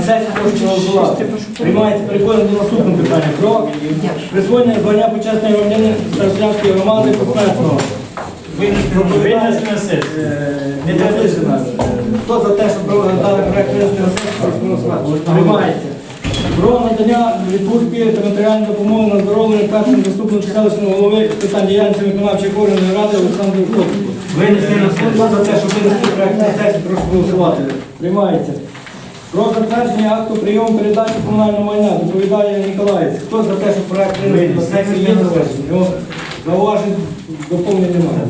на сесії проголосувати. Приймається переходимо до наступного питання. Про присвоєння звання почесної громадянина Старославської громади посмертно. Винести на сесію. Е, Не. Хто за те, щоб дали проект винести на сесію, прошу. Приймається. Про надання відпустки та матеріальної допомоги на здоров'я першому заступнику селищного голови з питань діяльності виконавчої органної ради Олександру Котику. Винести на. Хто за те, щоб винести проект на сесію, прошу голосувати. Приймається. Про затвердження акту прийому передачі комунального майна доповідає Ніколаєць. Хто за те, що проект завершений? Зауважень доповнень немає.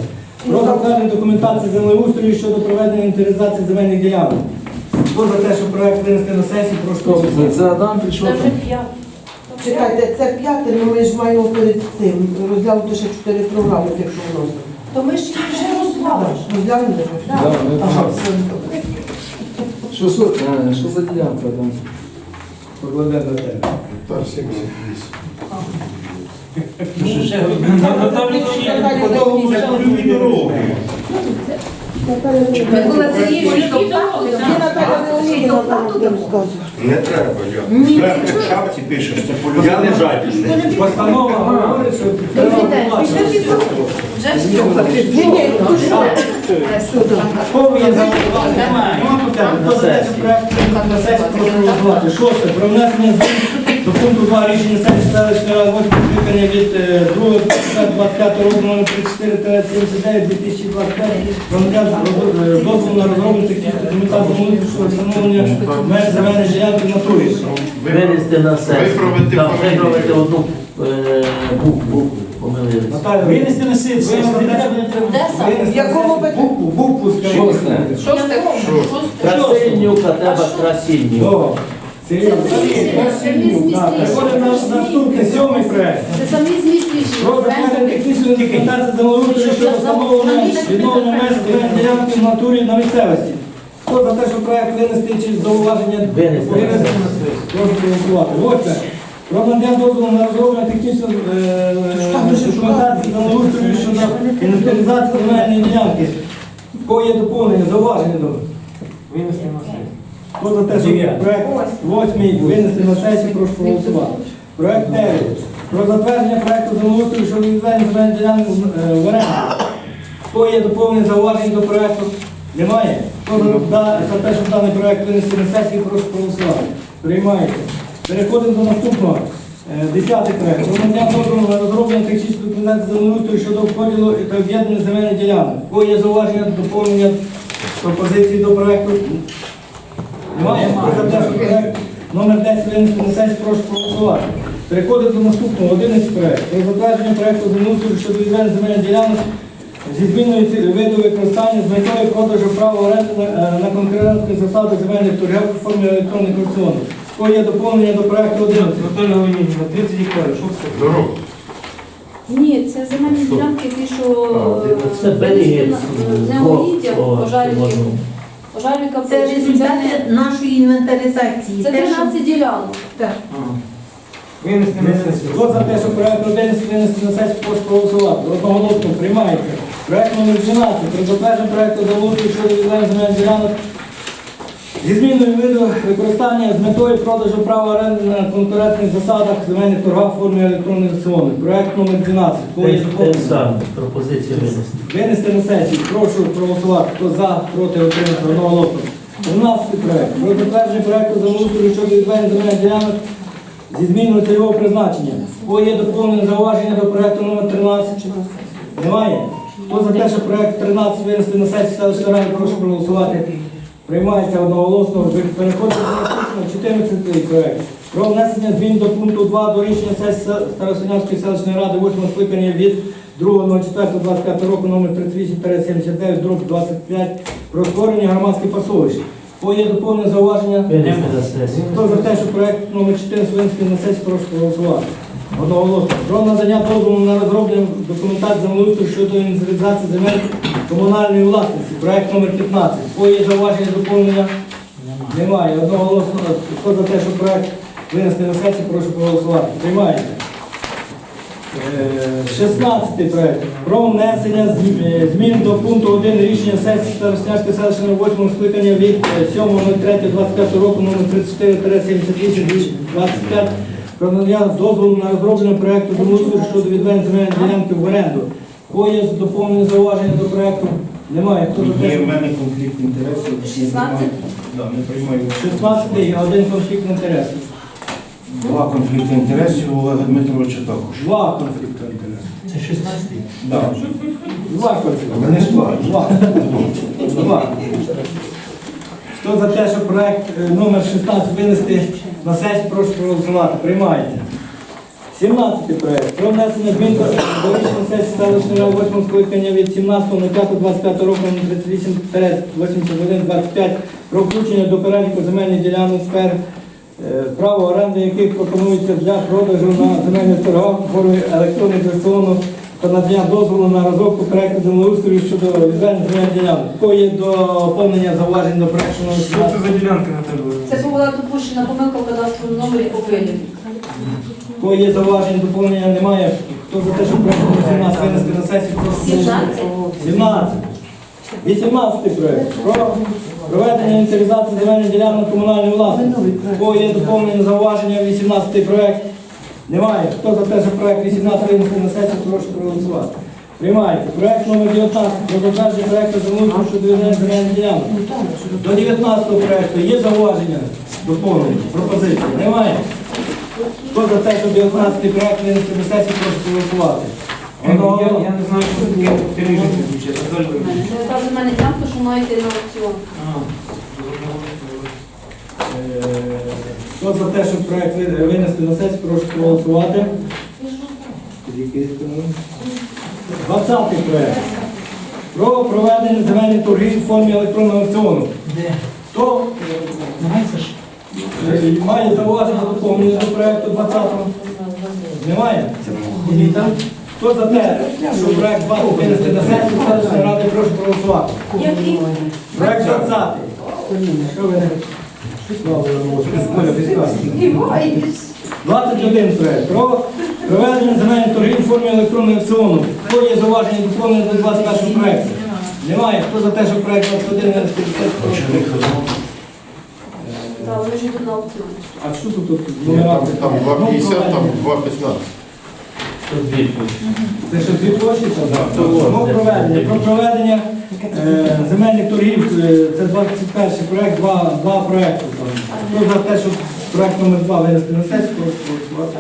Про затвердження документації землеустрою щодо проведення інвентаризації земельних ділянок. Хто за те, що проект винести на сесію, прошу. Це Адам пішов. Це вже. Чекайте, це п'яте, але ми ж маємо перед цим розглянути ще чотири програми, якщо вносимо. То ми ж їх вже. Розглянемо? Пішов. все. Що, що, е, що за ділянка там? Покладе до тебе. Що ще? Ну, там ще- Потім вже польові дороги. Микола Сергійович. Не треба, я. Треба в шапці пишеш, це польові. Я не жадібний. Постанова говорить, що треба. Вже все. Шосте. Про внесення змін до пункту 2 рішення сесії селищної ради 8 скликання від е, 2.25 року номер 34 2025 про надання е, дозволу на розроблення технічної документації внутрішнього встановлення меж земельної ділянки в натурі. Винести на сесію. Виправити виправити одну е, букву, помилилися. Наталя, Винести на сесію. Ви за те, Де саме? винести В якому на букву, букву скажіть. Шосте. Шосте. Шосте. Красильнюк, а тебе Переходимо на наступний сьомий проект. Це самі змістіші. Про затвердження технічної документації землеустрою щодо встановлення відновлення меж земельної ділянки в натурі на місцевості. Хто за те, що проект винести чи зауваження Винести. Прошу проголосувати. Восьме. Про надання дозволу на розроблення технічної е, документації землеустрою щодо інвентаризації земельної ділянки. В кого є доповнення, зауваження до? Винести на. Хто за те, що проект восьмий винести на сесію, прошу проголосувати. Проект 9. Про затвердження проекту землеустрою щодо відведення земельних ділянок е, в оренду. Хто є доповнення зауважень до проекту? Немає. Хто за, те, щоб даний проект винести на сесію, прошу проголосувати. Приймається. Переходимо до наступного. Е, Десятий проект. Про надання дозволу на розроблення технічної документації землеустрою щодо поділу та об'єднання земельних ділянок. Кого є зауваження, доповнення пропозиції до проекту? Номер 10 винести на сесію, прошу проголосувати. Переходимо до наступного. 11 проект. Про затвердження проекту землеустрою щодо відведення земельних ділянок зі зміною виду використання з метою продажу права оренди на, е, на конкурентних засадах земельних торгів у формі електронних аукціонів. Кого є доповнення до проекту 11? Анатолій Леонідівна, 30 гектарів, що це? Дорогу. Ні, це земельні ділянки, ті, що Це е, береги, не двох, угіддя, о, пожежників. можна. Пожежника Це результати нашої інвентаризації. Це Те, що- 13 ділянок. Так. Винести на сесію. Хто за те, що проект 11 винести на сесію, прошу проголосувати. Одноголосно приймається. Проект номер 12. Про затвердження проекту залучення щодо відведення земельних ділянок зі зміною виду використання з метою продажу права оренди на конкурентних засадах земельних торгів в формі електронних аукціонів. Проект номер 12. Кого є Те пропозиція винести. Винести на сесію. Прошу проголосувати. Хто за, проти, отримати одноголосно. 12 проект. Про затвердження проекту землеустрою щодо відведення земельних ділянок зі зміною цільового призначення. Кого є доповнення зауваження до проекту номер 13? Немає. Хто за те, що проект 13 винести на сесію селищної ради, прошу проголосувати. Приймається одноголосно. Переходимо до наступного 14 проект. Про внесення змін до пункту 2 до рішення сесії Старосинявської селищної ради 8 скликання від 2.04.25 року номер 38-79 дроб 25 про створення громадських пасовищ. Кого є доповнення зауваження? Хто за те, що проект номер 14 винести на сесію, прошу проголосувати. Одноголосно. Про надання дозволу на розроблення документації землеустрою щодо інвентаризації земель комунальної власності. Проект номер 15. Кого є зауваження доповнення? Немає. Одноголосно. Хто за те, що проект винести на сесію, прошу проголосувати. Приймається. 16 проект про внесення е, змін до пункту 1 рішення сесії Староснянської селищної 8 скликання від е, 7.03.25 року номер 34-78-25 про надання дозволу на розроблення проекту землеустрою щодо відведення земельної ділянки в оренду. Є доповнені зауваження до проекту? Немає. Хто за те, Є в щоб- мене конфлікт інтересів. 16? Да, не приймаю. 16 і один конфлікт інтересів. Два конфлікти інтересів у Олега Дмитровича також. Два конфлікти інтересів. Це 16 Да. Два конфлікти. Мене ж два. Два. Два. Хто за те, що проект е, номер 16 винести на сесію, прошу проголосувати. Приймається. 17 проект. Про внесення змін до рішення сесії селищної ради 8 скликання від 17.05.25 року номер 38-81-25 про включення до переліку земельних ділянок сфер, е, право оренди яких пропонується для продажу на земельних торгах формі електронних аукціону та надання дозволу на розробку проекту землеустрою щодо відведення земельних ділянок. Кого є доповнення зауважень до проекту номер Що це за ділянка на тебе? Це була допущена помилка в кадастровому номері по вилі. Кого є зауважень, доповнення немає. Хто за те, щоб проект номер 17 винести на сесію, прошу 17? 17. 18 проект. Про проведення ініціалізації земельних ділянок комунальної власності. Кого є доповнення зауваження 18 проект? Немає. Хто за те, що проект 18 винести на сесію, прошу проголосувати. Приймається. Проект номер 19. Про затвердження проекту замовлення щодо відведення земельних ділянок. До 19 проекту є зауваження, доповнення, пропозиції? Немає. Хто за те, щоб 19 проект винести на сесію, прошу проголосувати. Я, Воно- я не знаю, що таке пережити звучить. Це та земельна ділянка, що має йти на аукціон. Е, Хто за те, щоб проект винести на сесію, прошу проголосувати. 20 проект. Про проведення земельних торгів в формі електронного аукціону. Де? Хто Намагається ж. Має зауваження доповнення до проекту 20-го? Немає? Хто за те, щоб проект 20 винести на сесію, селищної ради, прошу проголосувати. Який? Проект 20. Що ви? Богу, 21 проект. Про проведення земельних торгів у формі електронного аукціону. Хто є зауваження доповнення до 21 проекту? Немає. Хто за те, що проект 21 не Очевидь, Так, ж. А що тут тут Ні, там, нумерація? там Ну, 2,50, там 2,15. Це що дві площі? Ну, проведення. Про проведення е, земельних торгів. е, Це 21 проект, два, два проекти. там. За те, щоб проект номер 2 винести на сесію, прошу голосувати.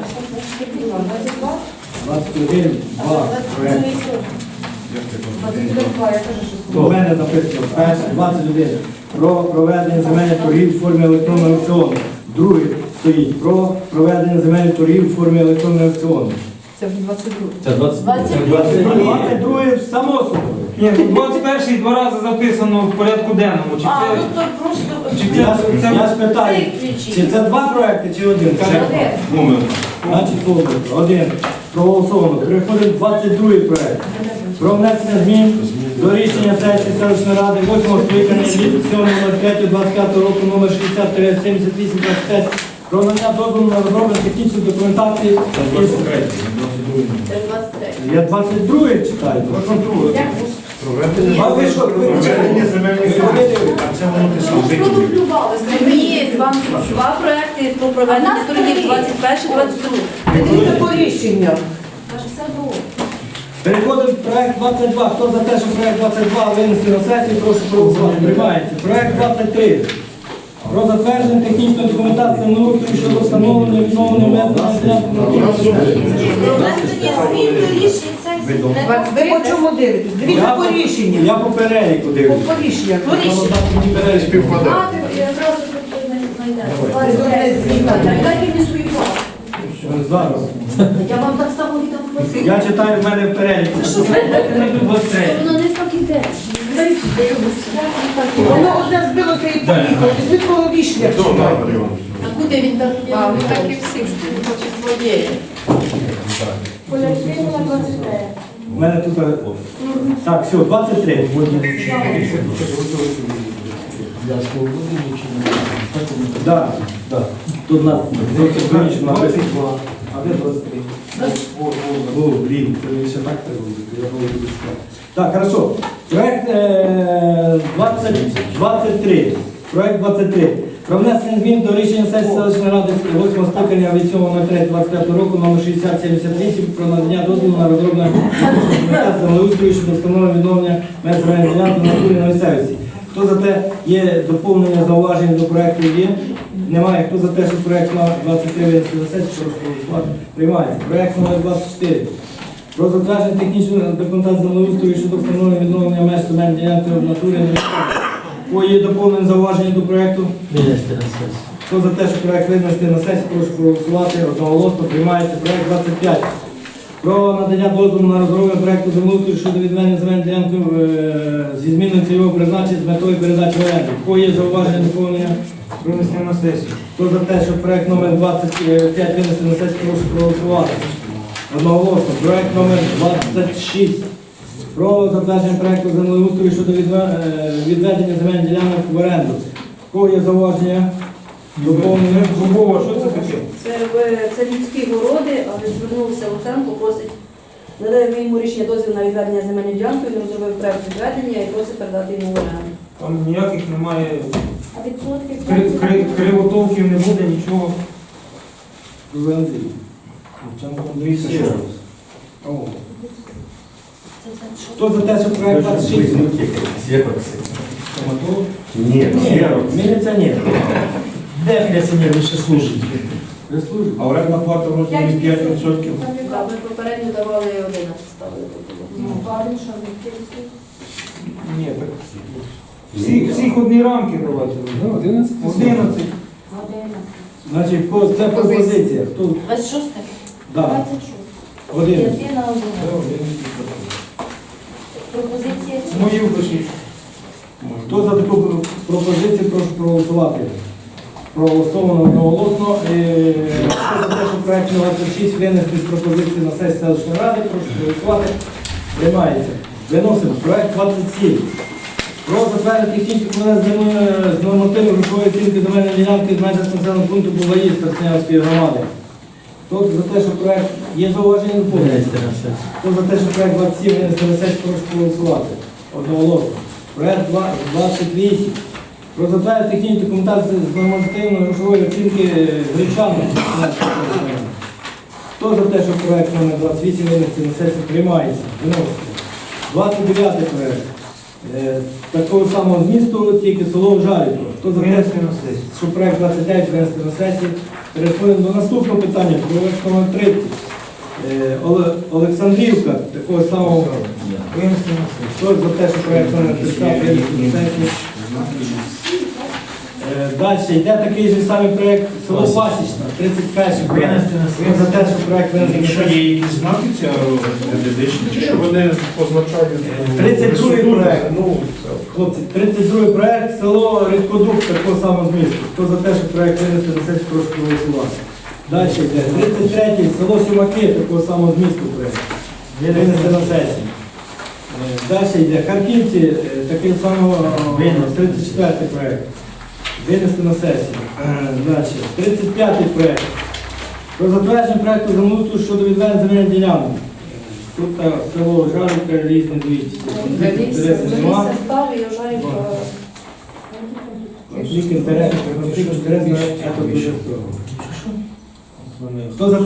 21, 2 проекти. У мене написано перше, 21. Про проведення земельних торгів в формі електронного аукціону. Другий стоїть про проведення земельних торгів в формі електронного аукціону. Це вже 22. Це 20. 22 само собою. Ні, ну 21 два рази записано в порядку денному. Чи А, ну це... то просто... Чи Я, ж- це... я ж питаю, чи це два проекти, чи один? Каже, Номер. Значить, добре, один. Проголосовано. Переходимо 22 проект. Про внесення змін до рішення сесії селищної ради 8 скликання від 7.05.25 року номер 60-78-25 про надання дозволу на розроблення технічної документації. із- Це 23. Я 22 читаю. А ви що? Це продублювалися? Ні, вам два проекти про проведення торгів 21-22. Дивіться по рішення. Каже, все було. Переходимо в проект 22. Хто за те, що проект 22 винести на сесію, прошу проголосувати. Приймається. Проект 23. Про затвердження технічної документації землеустрою щодо встановлення відновлення методів Внесення змін до рішень сесії. Ви по чому дивитесь? Дивіться по рішенню. Я по переліку По, дивлюсь. по рішенню. По рішенню. Не співпадає. А, ти якраз тут знайдеш. Давай. Дайте мені свою плату. Зараз. Я вам так само віддам. Я читаю в мене в переліку. Воно не так іде. Воно одне збилося і поїхало. Візьміть. Хто читайте. А куди він так? А, ви так і всіх хоче своєї. Поляки 23. У мене тут. е, Так, все, 23. Да, да. Тут нас дивіться, вирішено написано. А де 23? О, блін, це ще так це робите, я буду. Так, хорошо. Проект е, 20, 23. Проект 23. Про внесення змін до рішення сесії селищної ради 8 скликання від 7.03.25 року номер 6078 про надання дозволу на розроблення землеустрою щодо встановлення відновлення меж на натурі на місцевості. Хто за те є доповнення зауваження до проекту є? Немає. Хто за те, що проект на 23 винести на сесію, прошу. Приймається. Проект номер 24. Про затвердження технічної документації землеустрою щодо встановлення відновлення меж земельної ділянки в натурі на місцевості. Є доповнення зауваження до проекту? Винести на сесію. Хто за те, що проект винести на сесію, прошу проголосувати. Одноголосно приймається проект 25. Про надання дозволу на розроблення проекту землеустрою щодо відведення земельної ділянки е, зі зміною цільового призначення з метою передачі в оренду. Кого є зауваження доповнення? Винести на сесію. Хто за те, що проект номер 25 винести на сесію, прошу проголосувати. Одноголосно. Проект номер 26. Про затвердження проекту землеустрою щодо е, відведення земельних ділянок в оренду. Кого є зауваження? Доповнення? Зубова, що це? Це, людські городи, але звернувся Луценко, просить, надає йому рішення дозвіл на відведення земельної ділянки, він розробив проект відведення і просить передати йому оренду. Там ніяких немає А відсотки кри- кри- кривотолків не буде, нічого. Друзі Андрій. Луценко Андрій Сергійович. О. Хто за те, що проект 26? Стоматолог? Ні, зеро. Міліціонер. Де пенсіонер ще служить? Ви служите? А орендна плата в розмірі 5%. Так, ми попередньо давали 11 ставили. Ні, так. Всі, всіх одні рамки давайте. Ну, 11. 11. Значить, по- це пропозиція. Хто? 26? Да. 26. Один. Єдина одина. Пропозиція чи? Мою пишіть. Хто за таку пропозицію, прошу проголосувати. Проголосовано одноголосно. Е, Хто за те, що проект 26 винести з пропозиції на сесію селищної ради, прошу проголосувати. Приймається. Виносимо проект 27. Про затвердження технічних мене з нормативу грошової оцінки земельної ділянки з межах населеного пункту Булаї Старснянської громади. Хто за те, що проект є зауваження? Винести. Хто за те, що проект 27 винести на сесію, прошу проголосувати. Одноголосно. Проект 28. Про затвердження технічної документації з нормативної грошової оцінки гречаної. Хто за те, що проект номер 28 винести на сесію приймається? Виноситься. 29 проект. Е, Такого самого змісту, тільки село Жаріко. Хто за те, що проект 29 винести на сесію. Переходимо до наступного питання. Проект номер 30. Е, Оле- Олександрівка, такого самого. Винести на сесію. Хто за те, що проект номер 30 винести на сесію. Е, Далі йде такий же самий проект село Пасічна, 31 проект. Він за те, що проект винести на Якщо сесію. є якісь знаки ця юридичні, чи що? Вони позначають. 32 проект. Ну, Хлопці, 32 проект, село Рідкодуб, такого самого змісту. Хто за те, що проект винести на сесію, прошу проголосувати. Далі йде. 33 село Сімаки, такого самого змісту проект. Винести на сесію. Е, Далі йде Харківці, е, такий самого е, 34 проект. Винести на сесію. Е, Далі. 35 проект. Про затвердження проекту землеустрою щодо відведення земельної ділянки. Тут е, село Жарівка, різні дивіться. Інтересів нема. Комісія став і вважає, що Конфлікт інтересів, конфлікт інтересів, це дуже строго. Хто за...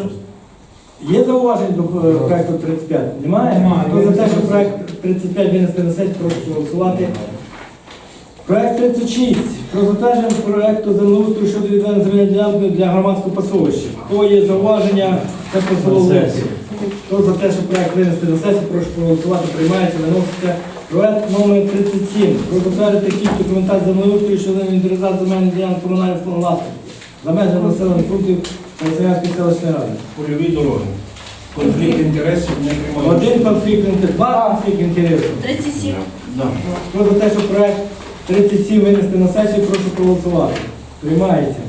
Є зауваження до е, проекту 35? Немає? Немає. Хто за те, що проект 35 винести на сесію, прошу голосувати. Проект 36. Про затвердження проекту землеустрою щодо відведення земельної ділянки для громадського пасовища. Хто є зауваження, це по селу На Луцьк. сесію. Хто за те, що проект винести на сесію, прошу проголосувати, приймається, виноситься. Проект номер 37. Про затвердити технічну документацію землеустрою щодо інвентаризації земельних ділянок комунальних власності за межами населених пунктів Переселянської селищної ради. Польові дороги. Конфлікт інтересів не приймає. Один конфлікт інтересів, два конфлікт інтересів. 37. Да. Хто за те, що проект 37 винести на сесію, прошу проголосувати. Приймається.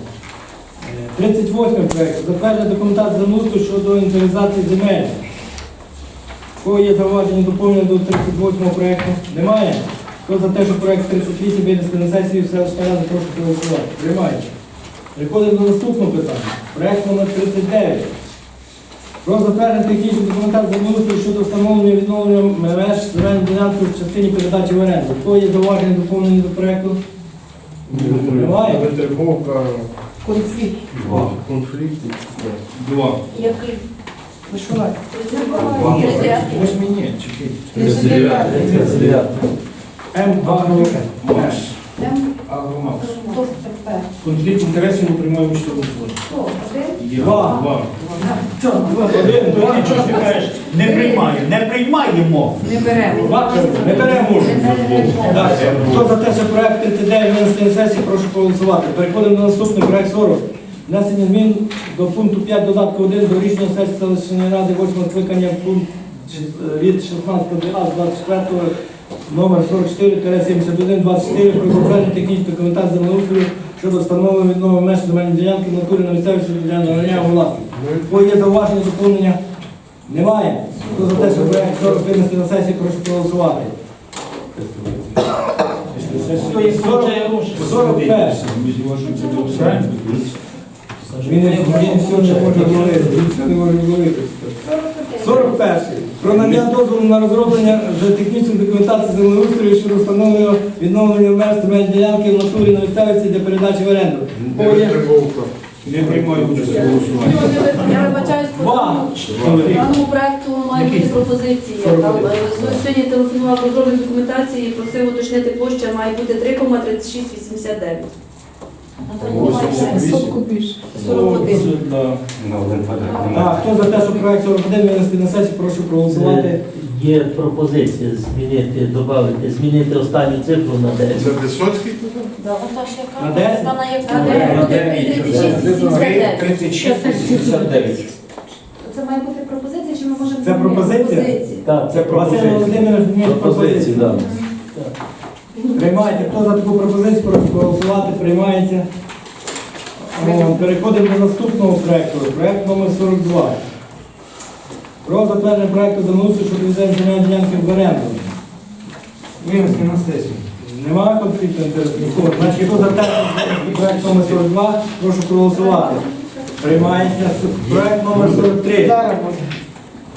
Е, 38 проект. Затвердження документації землеустрою щодо інвентаризації земель. Кого є зауваження доповнення до 38 проекту? Немає? Хто за те, що проект 38 винести на сесію селищної ради, прошу проголосувати. Приймається. Переходимо до наступного питання. Проект номер 39. Про затвердження технічної документації землеустрою щодо встановлення і відновлення меж земельної ділянки в частині передачі в оренду. Хто є зауваження доповнення до проекту? Немає? Витребовка, Конфлікт. конфлікти. Два. Який? Вишивати. Ось мені, чекай. 39. 39. М. Конфлікт інтересів не приймає участь у голосуванні. Хто? Один? Є. Два. Два. Один, Ти чого ж ти кажеш, не приймаю, не приймаємо. Не беремо. два. Не беремо. Далі. Хто за те, що проект 39 винести на сесії, прошу проголосувати. Переходимо до наступний проект 40. Внесення змін до пункту 5 додатку 1 до рішення сесії селищної ради 8 скликання пункт е, від 16 а з 24 номер 44-71-24 про затвердження технічної документації землеустрою щодо встановлення відновлення меж земельної ділянки в натурі на місцевості надання у. Бо є зауваження доповнення? Немає. Хто за те, що проект 40 винести на сесію, прошу проголосувати. Хто є 40? 41. Він не- він сьогодні може говорити, він сьогодні може говорити. 41. Про надання дозволу на розроблення вже технічної документації землеустрою щодо встановлення відновлення меж земельної ділянки в натурі на місцевості для передачі в оренду. Не приймає участь у голосуванні. Я вибачаюсь по даному по даному проекту має бути пропозиція. Там е, сьогодні телефонував розробник документації і просив уточнити площа має бути 3,3689. Сотку 41. Да. На один квадрат. Так, хто за те, що проект 41 винести на сесію, прошу проголосувати. Є пропозиція змінити, додати, змінити останню цифру на 9. Це Висоцький? На 10? Вона яка? де 3689? 36,79. Це має бути пропозиція, чи ми можемо... Це пропозиція? Так, Це Василь Володимирович вніс пропозицію. да. Приймається. Хто за таку пропозицію, прошу проголосувати. Приймається. О, Переходимо до наступного проекту. Проект номер 42. Про затвердження проекту землеустрою щодо відведення земельної ділянки в оренду. Винести на сесію. Немає конфлікту інтересів? Значить, хто за те, що проект номер 42, прошу проголосувати. Приймається проект номер 43.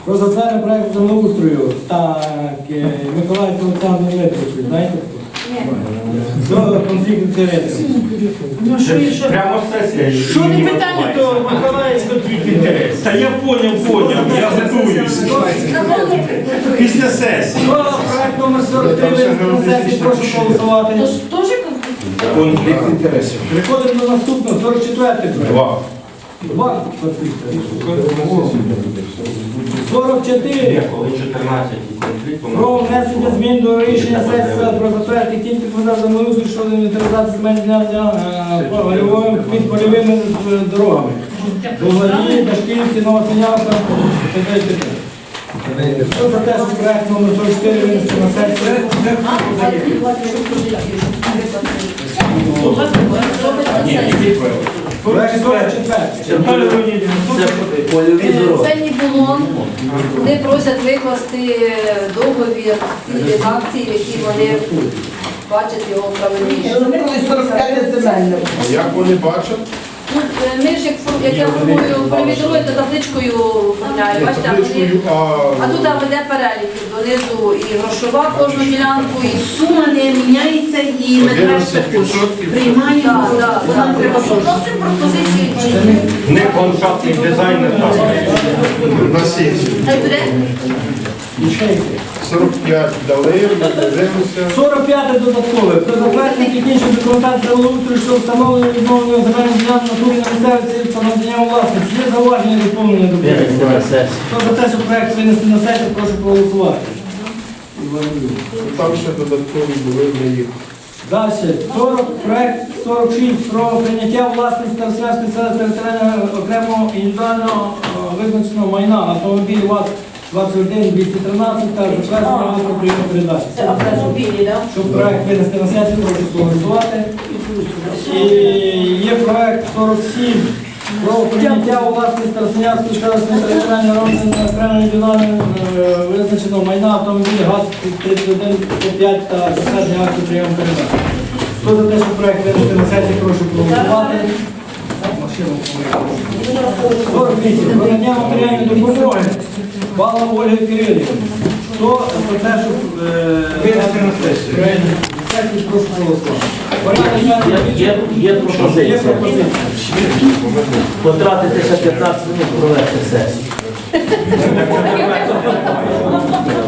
Про затвердження проекту землеустрою. Так, е, Олександр Дмитрович, знаєте. До конфлікту інтересів. Це прямо сесія. Що не питання, то Миколаївський конфлікт інтересів. Та я поняв, поняв, я готуюсь. Після сесії. Хто проект номер 43 винести на сесію, прошу проголосувати. Тож теж конфлікт? Конфлікт інтересів. Переходимо до наступного, 44 проект. Два. Два конфлікти. 44. Коли 14 конфлікт, Про внесення змін до рішення сесії про затвердження технічних подав землеустрою щодо інвентаризації е, під польовими е, дорогами. Довгоні, Дашківці, Новосинявка, і Хто за те, що проект номер 44 винести на сесію? Проект 44. Це польові дороги. Це Нібулон. Вони просять викласти договір ці редакції, які вони бачать його правильніше. Вони коли 45 земельне. А як вони бачать? Ми ж як, я формую привідрує, то табличкою оформляю. Бачите, а вони- а а тут веде перелік донизу і грошова кожну ділянку, і Сума не міняється і метраж 11% приймає. Так, так, так. Просимо пропозиції. Не ландшафтний дизайнер, так. на сесію. Хай буде. 45 дали, дивимося. 45 додаткове. Про затвердження технічної документації землеустрою, що встановлення відновлення земельних ділянок на турі на місцевості та надання у власність. Є зауваження і доповнення до сесію. Хто за те, що проект винести на сесію, прошу проголосувати. Там ще додаткові були ми їх. Далі. 40, проект 46 про прийняття у власність Старосвятської селищної територіального окремого індивідуального е, визначеного майна автомобіль ВАЗ 21 213 та затвердження про прийому передачі. Це автомобілі, так? Щоб проект винести на сесію, прошу проголосувати. І є проект 47 про прийняття у власність Тарасинянської селищної територіальної організації окремої е, визначеного майна автомобіль ГАЗ 31 105 та затвердження акту прийому передачі. Хто за те, що проект винести на сесію, прошу проголосувати. 48. Про надання матеріальної допомоги Бала Ольги Кирилівна. Хто про те, щоб... е, Винести на сесію. Сесію прошу голосувати. Є пропозиція. Потратитися 15 минут провести сесію.